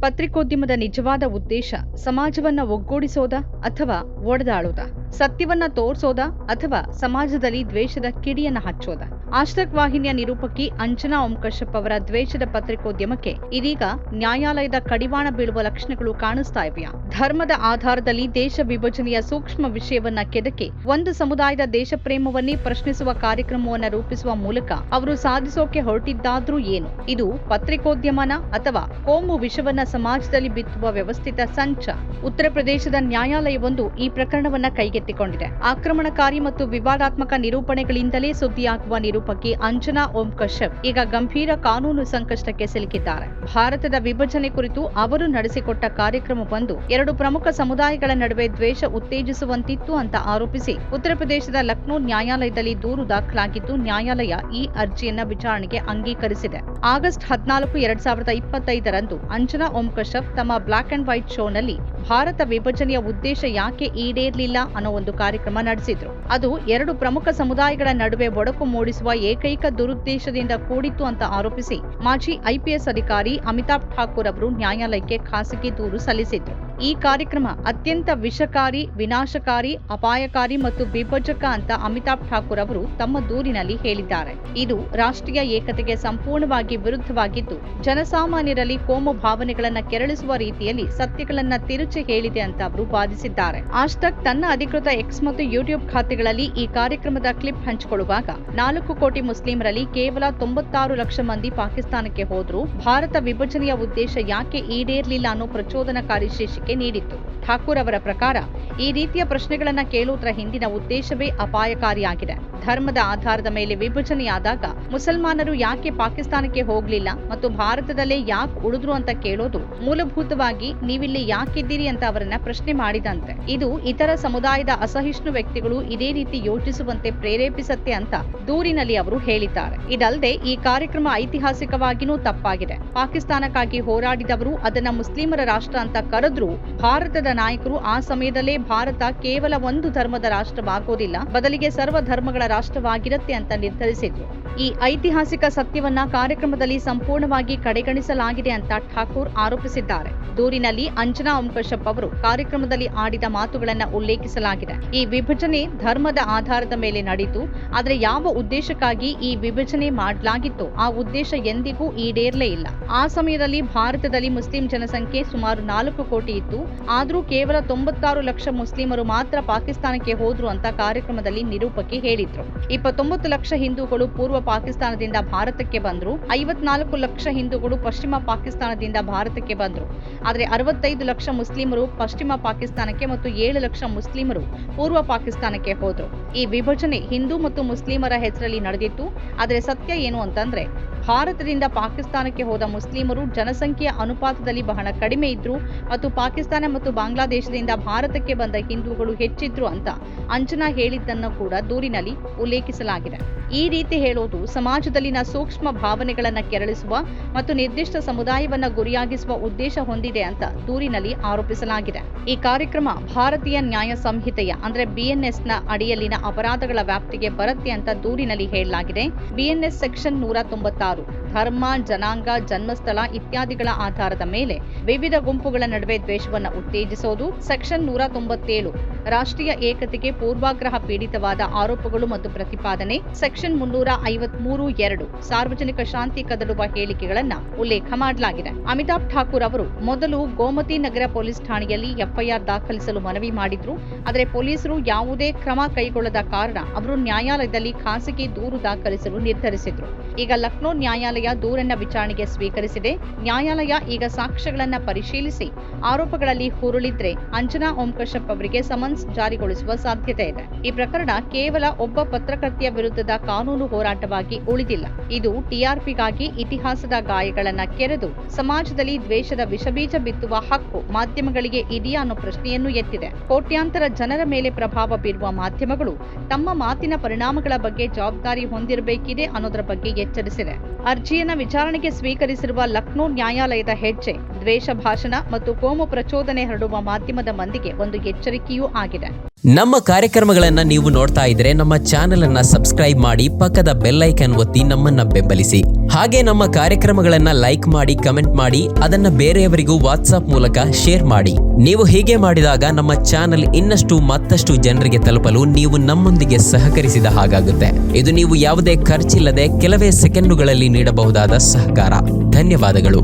ಪತ್ರಿಕೋದ್ಯಮದ ನಿಜವಾದ ಉದ್ದೇಶ ಸಮಾಜವನ್ನ ಒಗ್ಗೂಡಿಸೋದ ಅಥವಾ ಒಡೆದಾಳೋದ? ಸತ್ಯವನ್ನ ತೋರ್ಸೋದ ಅಥವಾ ಸಮಾಜದಲ್ಲಿ ದ್ವೇಷದ ಕಿಡಿಯನ್ನ ಹಚ್ಚೋದ? ಆಶ್ರಕ್ ವಾಹಿನಿಯ ನಿರೂಪಕಿ ಅಂಜನಾ ಓಂಕಶಪ್ ಅವರ ದ್ವೇಷದ ಪತ್ರಿಕೋದ್ಯಮಕ್ಕೆ ಇದೀಗ ನ್ಯಾಯಾಲಯದ ಕಡಿವಾಣ ಬೀಳುವ ಲಕ್ಷಣಗಳು ಕಾಣಿಸ್ತಾ ಇವೆಯಾ? ಧರ್ಮದ ಆಧಾರದಲ್ಲಿ ದೇಶ ವಿಭಜನೆಯ ಸೂಕ್ಷ್ಮ ವಿಷಯವನ್ನ ಕೆದಕಿ ಒಂದು ಸಮುದಾಯದ ದೇಶ ಪ್ರೇಮವನ್ನೇ ಪ್ರಶ್ನಿಸುವ ಕಾರ್ಯಕ್ರಮವನ್ನ ರೂಪಿಸುವ ಮೂಲಕ ಅವರು ಸಾಧಿಸೋಕೆ ಹೊರಟಿದ್ದಾದ್ರೂ ಏನು? ಇದು ಪತ್ರಿಕೋದ್ಯಮನ ಅಥವಾ ಕೋಮು ವಿಷವನ್ನ ಸಮಾಜದಲ್ಲಿ ಬಿತ್ತುವ ವ್ಯವಸ್ಥಿತ ಸಂಚ ಉತ್ತರ ಪ್ರದೇಶದ ನ್ಯಾಯಾಲಯವೊಂದು ಈ ಪ್ರಕರಣವನ್ನ ಕೈಗೆತ್ತಿಕೊಂಡಿದೆ. ಆಕ್ರಮಣಕಾರಿ ಮತ್ತು ವಿವಾದಾತ್ಮಕ ನಿರೂಪಣೆಗಳಿಂದಲೇ ಸುದ್ದಿಯಾಗುವ ನಿರೂಪಕಿ ಅಂಜನಾ ಓಂ ಕಶ್ಯಪ್ ಈಗ ಗಂಭೀರ ಕಾನೂನು ಸಂಕಷ್ಟಕ್ಕೆ ಸಿಲುಕಿದ್ದಾರೆ. ಭಾರತದ ವಿಭಜನೆ ಕುರಿತು ಅವರು ನಡೆಸಿಕೊಟ್ಟ ಕಾರ್ಯಕ್ರಮವೊಂದು ಎರಡು ಪ್ರಮುಖ ಸಮುದಾಯಗಳ ನಡುವೆ ದ್ವೇಷ ಉತ್ತೇಜಿಸುವಂತಿತ್ತು ಅಂತ ಆರೋಪಿಸಿ ಉತ್ತರ ಪ್ರದೇಶದ ಲಕ್ನೋ ನ್ಯಾಯಾಲಯದಲ್ಲಿ ದೂರು ದಾಖಲಾಗಿದ್ದು ನ್ಯಾಯಾಲಯ ಈ ಅರ್ಜಿಯನ್ನ ವಿಚಾರಣೆಗೆ ಅಂಗೀಕರಿಸಿದೆ. ಆಗಸ್ಟ್ ಹದಿನಾಲ್ಕು, ಎರಡ್ ಸಾವಿರದ ಇಪ್ಪತ್ತೈದರಂದು ಅಂಜನಾ ಓಂ ಕಶ್ಯಪ್ ತಮ್ಮ ಬ್ಲಾಕ್ ಅಂಡ್ ವೈಟ್ ಶೋನಲ್ಲಿ ಭಾರತ ವಿಭಜನೆಯ ಉದ್ದೇಶ ಯಾಕೆ ಈಡೇರ್ಲಿಲ್ಲ ಅನ್ನೋ ಒಂದು ಕಾರ್ಯಕ್ರಮ ನಡೆಸಿದ್ರು. ಅದು ಎರಡು ಪ್ರಮುಖ ಸಮುದಾಯಗಳ ನಡುವೆ ಒಡಕು ಮೂಡಿಸುವ ಏಕೈಕ ದುರುದ್ದೇಶದಿಂದ ಕೂಡಿತ್ತು ಅಂತ ಆರೋಪಿಸಿ ಮಾಜಿ ಐಪಿಎಸ್ ಅಧಿಕಾರಿ ಅಮಿತಾಬ್ ಠಾಕೂರ್ ಅವರು ನ್ಯಾಯಾಲಯಕ್ಕೆ ಖಾಸಗಿ ದೂರು ಸಲ್ಲಿಸಿದ್ರು. ಈ ಕಾರ್ಯಕ್ರಮ ಅತ್ಯಂತ ವಿಷಕಾರಿ, ವಿನಾಶಕಾರಿ, ಅಪಾಯಕಾರಿ ಮತ್ತು ವಿಭಜಕ ಅಂತ ಅಮಿತಾಬ್ ಠಾಕೂರ್ ಅವರು ತಮ್ಮ ದೂರಿನಲ್ಲಿ ಹೇಳಿದ್ದಾರೆ. ಇದು ರಾಷ್ಟ್ರೀಯ ಏಕತೆಗೆ ಸಂಪೂರ್ಣವಾಗಿ ವಿರುದ್ಧವಾಗಿದ್ದು, ಜನಸಾಮಾನ್ಯರಲ್ಲಿ ಕೋಮು ಭಾವನೆಗಳನ್ನು ಕೆರಳಿಸುವ ರೀತಿಯಲ್ಲಿ ಸತ್ಯಗಳನ್ನ ತಿರುಚಿ ಹೇಳಿದೆ ಅಂತ ಅವರು ವಾದಿಸಿದ್ದಾರೆ. ಆಸ್ಟಕ್ ತನ್ನ ಅಧಿಕೃತ ಎಕ್ಸ್ ಮತ್ತು ಯೂಟ್ಯೂಬ್ ಖಾತೆಗಳಲ್ಲಿ ಈ ಕಾರ್ಯಕ್ರಮದ ಕ್ಲಿಪ್ ಹಂಚಿಕೊಳ್ಳುವಾಗ, ನಾಲ್ಕು ಕೋಟಿ ಮುಸ್ಲಿಂರಲ್ಲಿ ಕೇವಲ ತೊಂಬತ್ತಾರು ಲಕ್ಷ ಮಂದಿ ಪಾಕಿಸ್ತಾನಕ್ಕೆ ಹೋದ್ರು. ಭಾರತ ವಿಭಜನೆಯ ಉದ್ದೇಶ ಯಾಕೆ ಈಡೇರಲಿಲ್ಲ ಅನ್ನೋ ಪ್ರಚೋದನಕಾರಿ ಶೀರ್ಷಿಕೆ ನೀಡಿತ್ತು. ಠಾಕೂರ್ ಅವರ ಪ್ರಕಾರ ಈ ರೀತಿಯ ಪ್ರಶ್ನೆಗಳನ್ನ ಕೇಳುವುದರ ಹಿಂದಿನ ಉದ್ದೇಶವೇ ಅಪಾಯಕಾರಿಯಾಗಿದೆ. ಧರ್ಮದ ಆಧಾರದ ಮೇಲೆ ವಿಭಜನೆಯಾದಾಗ ಮುಸಲ್ಮಾನರು ಯಾಕೆ ಪಾಕಿಸ್ತಾನಕ್ಕೆ ಹೋಗ್ಲಿಲ್ಲ ಮತ್ತು ಭಾರತದಲ್ಲೇ ಯಾಕೆ ಉಳಿದ್ರು ಅಂತ ಕೇಳೋದು ಮೂಲಭೂತವಾಗಿ ನೀವಿಲ್ಲಿ ಯಾಕಿದ್ದೀರಿ ಅಂತ ಅವರನ್ನ ಪ್ರಶ್ನೆ ಮಾಡಿದಂತೆ. ಇದು ಇತರ ಸಮುದಾಯದ ಅಸಹಿಷ್ಣು ವ್ಯಕ್ತಿಗಳು ಇದೇ ರೀತಿ ಯೋಚಿಸುವಂತೆ ಪ್ರೇರೇಪಿಸತ್ತೆ ಅಂತ ದೂರಿನಲ್ಲಿ ಅವರು ಹೇಳಿದ್ದಾರೆ. ಇದಲ್ಲದೆ ಈ ಕಾರ್ಯಕ್ರಮ ಐತಿಹಾಸಿಕವಾಗಿನೂ ತಪ್ಪಾಗಿದೆ. ಪಾಕಿಸ್ತಾನಕ್ಕಾಗಿ ಹೋರಾಡಿದವರು ಅದನ್ನ ಮುಸ್ಲಿಮರ ರಾಷ್ಟ್ರ ಅಂತ ಕರೆದ್ರೂ. ಭಾರತದ ನಾಯಕರು ಆ ಸಮಯದಲ್ಲೇ ಭಾರತ ಕೇವಲ ಒಂದು ಧರ್ಮದ ರಾಷ್ಟ್ರವಾಗೋದಿಲ್ಲ, ಬದಲಿಗೆ ಸರ್ವ ಧರ್ಮಗಳ ರಾಷ್ಟ್ರವಾಗಿರುತ್ತೆ ಅಂತ ನಿರ್ಧರಿಸಿದ್ರು. ಈ ಐತಿಹಾಸಿಕ ಸತ್ಯವನ್ನ ಕಾರ್ಯಕ್ರಮದಲ್ಲಿ ಸಂಪೂರ್ಣವಾಗಿ ಕಡೆಗಣಿಸಲಾಗಿದೆ ಅಂತ ಠಾಕೂರ್ ಆರೋಪಿಸಿದ್ದಾರೆ. ದೂರಿನಲ್ಲಿ ಅಂಜನಾ ಓಂಕಶಪ್ಪ ಅವರು ಕಾರ್ಯಕ್ರಮದಲ್ಲಿ ಆಡಿದ ಮಾತುಗಳನ್ನ ಉಲ್ಲೇಖಿಸಲಾಗಿದೆ. ಈ ವಿಭಜನೆ ಧರ್ಮದ ಆಧಾರದ ಮೇಲೆ ನಡೆಯಿತು, ಆದರೆ ಯಾವ ಉದ್ದೇಶಕ್ಕಾಗಿ ಈ ವಿಭಜನೆ ಮಾಡಲಾಗಿತ್ತು? ಆ ಉದ್ದೇಶ ಎಂದಿಗೂ ಈಡೇರಲೇ ಇಲ್ಲ. ಆ ಸಮಯದಲ್ಲಿ ಭಾರತದಲ್ಲಿ ಮುಸ್ಲಿಂ ಜನಸಂಖ್ಯೆ ಸುಮಾರು ನಾಲ್ಕು ಕೋಟಿ ಇತ್ತು, ಆದರೂ ಕೇವಲ ತೊಂಬತ್ತಾರು ಲಕ್ಷ ಮುಸ್ಲಿಮರು ಮಾತ್ರ ಪಾಕಿಸ್ತಾನಕ್ಕೆ ಹೋದ್ರು ಅಂತ ಕಾರ್ಯಕ್ರಮದಲ್ಲಿ ನಿರೂಪಕಿ ಹೇಳಿದ್ರು. ಇಪ್ಪತ್ತೊಂಬತ್ತು ಲಕ್ಷ ಹಿಂದೂಗಳು ಪೂರ್ವ ಪಾಕಿಸ್ತಾನದಿಂದ ಭಾರತಕ್ಕೆ ಬಂದ್ರು. ಐವತ್ನಾಲ್ಕು ಲಕ್ಷ ಹಿಂದೂಗಳು ಪಶ್ಚಿಮ ಪಾಕಿಸ್ತಾನದಿಂದ ಭಾರತಕ್ಕೆ ಬಂದ್ರು. ಆದರೆ ಅರವತ್ತೈದು ಲಕ್ಷ ಮುಸ್ಲಿಮರು ಪಶ್ಚಿಮ ಪಾಕಿಸ್ತಾನಕ್ಕೆ ಮತ್ತು ಏಳು ಲಕ್ಷ ಮುಸ್ಲಿಮರು ಪೂರ್ವ ಪಾಕಿಸ್ತಾನಕ್ಕೆ ಹೋದ್ರು. ಈ ವಿಭಜನೆ ಹಿಂದೂ ಮತ್ತು ಮುಸ್ಲಿಮರ ಹೆಸರಲ್ಲಿ ನಡೆದಿತ್ತು. ಆದರೆ ಸತ್ಯ ಏನು ಅಂತಂದ್ರೆ ಭಾರತದಿಂದ ಪಾಕಿಸ್ತಾನಕ್ಕೆ ಹೋದ ಮುಸ್ಲಿಮರು ಜನಸಂಖ್ಯೆಯ ಅನುಪಾತದಲ್ಲಿ ಬಹಳ ಕಡಿಮೆ ಇದ್ರು ಮತ್ತು ಪಾಕಿಸ್ತಾನ ಮತ್ತು ಬಾಂಗ್ಲಾದೇಶದಿಂದ ಭಾರತಕ್ಕೆ ಬಂದ ಹಿಂದೂಗಳು ಹೆಚ್ಚಿದ್ರು ಅಂತ ಅಂಜನಾ ಹೇಳಿದ್ದನ್ನು ಕೂಡ ದೂರಿನಲ್ಲಿ ಉಲ್ಲೇಖಿಸಲಾಗಿದೆ. ಈ ರೀತಿ ಹೇಳೋದು ಸಮಾಜದಲ್ಲಿನ ಸೂಕ್ಷ್ಮ ಭಾವನೆಗಳನ್ನು ಕೆರಳಿಸುವ ಮತ್ತು ನಿರ್ದಿಷ್ಟ ಸಮುದಾಯವನ್ನ ಗುರಿಯಾಗಿಸುವ ಉದ್ದೇಶ ಹೊಂದಿದೆ ಅಂತ ದೂರಿನಲ್ಲಿ ಆರೋಪಿಸಲಾಗಿದೆ. ಈ ಕಾರ್ಯಕ್ರಮ ಭಾರತೀಯ ನ್ಯಾಯ ಸಂಹಿತೆಯ, ಅಂದ್ರೆ ನ ಅಡಿಯಲ್ಲಿನ ಅಪರಾಧಗಳ ವ್ಯಾಪ್ತಿಗೆ ಬರುತ್ತೆ ಅಂತ ದೂರಿನಲ್ಲಿ ಹೇಳಲಾಗಿದೆ. ಬಿಎನ್ಎಸ್ ಸೆಕ್ಷನ್ ನೂರ ತೊಂಬತ್ತಾರು, ಧರ್ಮ, ಜನಾಂಗ, ಜನ್ಮಸ್ಥಳ ಇತ್ಯಾದಿಗಳ ಆಧಾರದ ಮೇಲೆ ವಿವಿಧ ಗುಂಪುಗಳ ನಡುವೆ ದ್ವೇಷವನ್ನು ಉತ್ತೇಜಿಸೋದು. ಸೆಕ್ಷನ್ ನೂರ ತೊಂಬತ್ತೇಳು, ರಾಷ್ಟ್ರೀಯ ಏಕತೆಗೆ ಪೂರ್ವಾಗ್ರಹ ಪೀಡಿತವಾದ ಆರೋಪಗಳು ಮತ್ತು ಪ್ರತಿಪಾದನೆ. ಸೆಕ್ಷನ್ ಮುನ್ನೂರ ಐವತ್ಮೂರು ಎರಡು. ಸಾರ್ವಜನಿಕ ಶಾಂತಿ ಕದಡುವ ಹೇಳಿಕೆಗಳನ್ನ ಉಲ್ಲೇಖ ಮಾಡಲಾಗಿದೆ. ಅಮಿತಾಬ್ ಠಾಕೂರ್ ಅವರು ಮೊದಲು ಗೋಮತಿ ನಗರ ಪೊಲೀಸ್ ಠಾಣೆಯಲ್ಲಿ ಎಫ್ಐಆರ್ ದಾಖಲಿಸಲು ಮನವಿ ಮಾಡಿದ್ರು. ಆದರೆ ಪೊಲೀಸರು ಯಾವುದೇ ಕ್ರಮ ಕೈಗೊಳ್ಳದ ಕಾರಣ ಅವರು ನ್ಯಾಯಾಲಯದಲ್ಲಿ ಖಾಸಗಿ ದೂರು ದಾಖಲಿಸಲು ನಿರ್ಧರಿಸಿದ್ರು. ಈಗ ಲಕ್ನೋ ನ್ಯಾಯಾಲಯ ದೂರನ್ನ ವಿಚಾರಣೆಗೆ ಸ್ವೀಕರಿಸಿದೆ. ನ್ಯಾಯಾಲಯ ಈಗ ಸಾಕ್ಷ್ಯಗಳನ್ನ ಪರಿಶೀಲಿಸಿ ಆರೋಪಗಳಲ್ಲಿ ಹುರುಳಿದ್ರೆ ಅಂಜನಾ ಓಂಕಶಪ್ ಅವರಿಗೆ ಸಮನ್ಸ್ ಜಾರಿಗೊಳಿಸುವ ಸಾಧ್ಯತೆ ಇದೆ. ಈ ಪ್ರಕರಣ ಕೇವಲ ಒಬ್ಬ ಪತ್ರಕರ್ತೆಯ ವಿರುದ್ಧದ ಕಾನೂನು ಹೋರಾಟವಾಗಿ ಉಳಿದಿಲ್ಲ. ಇದು ಟಿಆರ್ಪಿಗಾಗಿ ಇತಿಹಾಸದ ಗಾಯಗಳನ್ನ ಕೆರೆದು ಸಮಾಜದಲ್ಲಿ ದ್ವೇಷದ ವಿಷಬೀಜ ಬಿತ್ತುವ ಹಕ್ಕು ಮಾಧ್ಯಮಗಳಿಗೆ ಇದೆಯಾ ಅನ್ನೋ ಪ್ರಶ್ನೆಯನ್ನು ಎತ್ತಿದೆ. ಕೋಟ್ಯಾಂತರ ಜನರ ಮೇಲೆ ಪ್ರಭಾವ ಬೀರುವ ಮಾಧ್ಯಮಗಳು ತಮ್ಮ ಮಾತಿನ ಪರಿಣಾಮಗಳ ಬಗ್ಗೆ ಜವಾಬ್ದಾರಿ ಹೊಂದಿರಬೇಕಿದೆ ಅನ್ನೋದರ ಬಗ್ಗೆ ಎಚ್ಚರಿಸಿದೆ. ಅರ್ಜಿಯನ್ನ ವಿಚಾರಣೆಗೆ ಸ್ವೀಕರಿಸಿರುವ ಲಕ್ನೋ ನ್ಯಾಯಾಲಯದ ಹೆಜ್ಜೆ ದ್ವೇಷ ಭಾಷಣ ಮತ್ತು ಕೋಮು ಪ್ರಚೋದನೆ ಹರಡುವ ಮಾಧ್ಯಮದ ಮಂದಿಗೆ ಒಂದು ಎಚ್ಚರಿಕೆಯೂ ಆಗಿದೆ. ನಮ್ಮ ಕಾರ್ಯಕ್ರಮಗಳನ್ನು ನೀವು ನೋಡ್ತಾ ಇದ್ರೆ ನಮ್ಮ ಚಾನೆಲ್ ಅನ್ನ ಸಬ್ಸ್ಕ್ರೈಬ್ ಮಾಡಿ ಪಕ್ಕದ ಬೆಲ್ಲೈಕನ್ ಒತ್ತಿ ನಮ್ಮನ್ನ ಬೆಂಬಲಿಸಿ. ಹಾಗೆ ನಮ್ಮ ಕಾರ್ಯಕ್ರಮಗಳನ್ನ ಲೈಕ್ ಮಾಡಿ, ಕಮೆಂಟ್ ಮಾಡಿ, ಅದನ್ನ ಬೇರೆಯವರಿಗೂ ವಾಟ್ಸ್ಆಪ್ ಮೂಲಕ ಶೇರ್ ಮಾಡಿ. ನೀವು ಹೀಗೆ ಮಾಡಿದಾಗ ನಮ್ಮ ಚಾನೆಲ್ ಇನ್ನಷ್ಟು ಮತ್ತಷ್ಟು ಜನರಿಗೆ ತಲುಪಲು ನೀವು ನಮ್ಮೊಂದಿಗೆ ಸಹಕರಿಸಿದ ಹಾಗಾಗುತ್ತೆ. ಇದು ನೀವು ಯಾವುದೇ ಖರ್ಚಿಲ್ಲದೆ ಕೆಲವೇ ಸೆಕೆಂಡುಗಳಲ್ಲಿ ನೀಡಬಹುದಾದ ಸಹಕಾರ. ಧನ್ಯವಾದಗಳು.